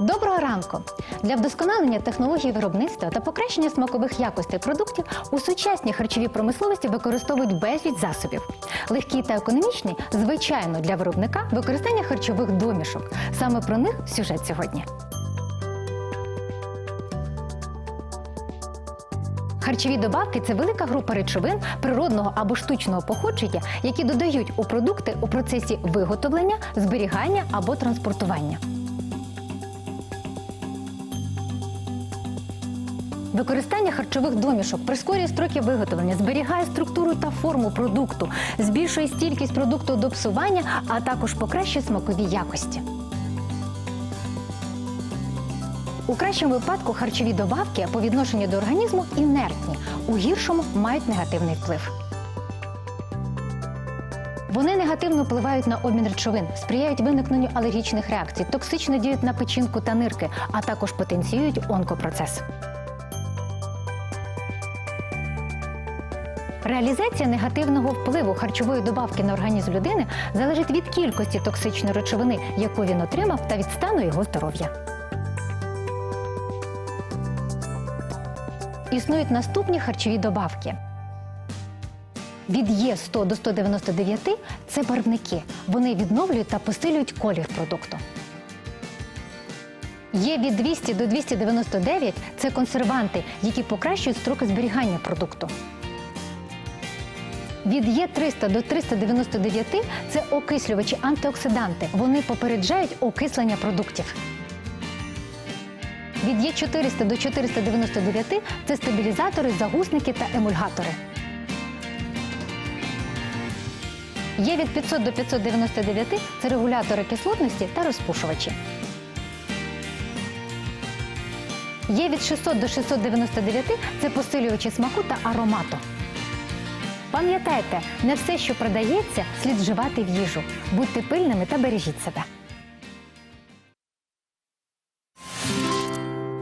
Доброго ранку! Для вдосконалення технологій виробництва та покращення смакових якостей продуктів у сучасній харчовій промисловості використовують безліч засобів. Легкі та економічні, звичайно, для виробника використання харчових домішок. Саме про них сюжет сьогодні. Харчові добавки це велика група речовин природного або штучного походження, які додають у продукти у процесі виготовлення, зберігання або транспортування. Використання харчових домішок прискорює строки виготовлення, зберігає структуру та форму продукту, збільшує стійкість продукту до псування, а також покращує смакові якості. У кращому випадку харчові добавки по відношенню до організму інертні, у гіршому мають негативний вплив. Вони негативно впливають на обмін речовин, сприяють виникненню алергічних реакцій, токсично діють на печінку та нирки, а також потенціюють онкопроцес. Реалізація негативного впливу харчової добавки на організм людини залежить від кількості токсичної речовини, яку він отримав, та від стану його здоров'я. Існують наступні харчові добавки. Від Є100 до 199 – це барвники. Вони відновлюють та посилюють колір продукту. Є від 200 до 299 – це консерванти, які покращують строки зберігання продукту. Від Є300 до 399 – це окислювачі антиоксиданти. Вони попереджають окислення продуктів. Від Є400 до 499 – це стабілізатори, загусники та емульгатори. Є від 500 до 599 – це регулятори кислотності та розпушувачі. Є від 600 до 699 – це посилювачі смаку та аромату. Пам'ятайте, не все, що продається, слід вживати в їжу. Будьте пильними та бережіть себе.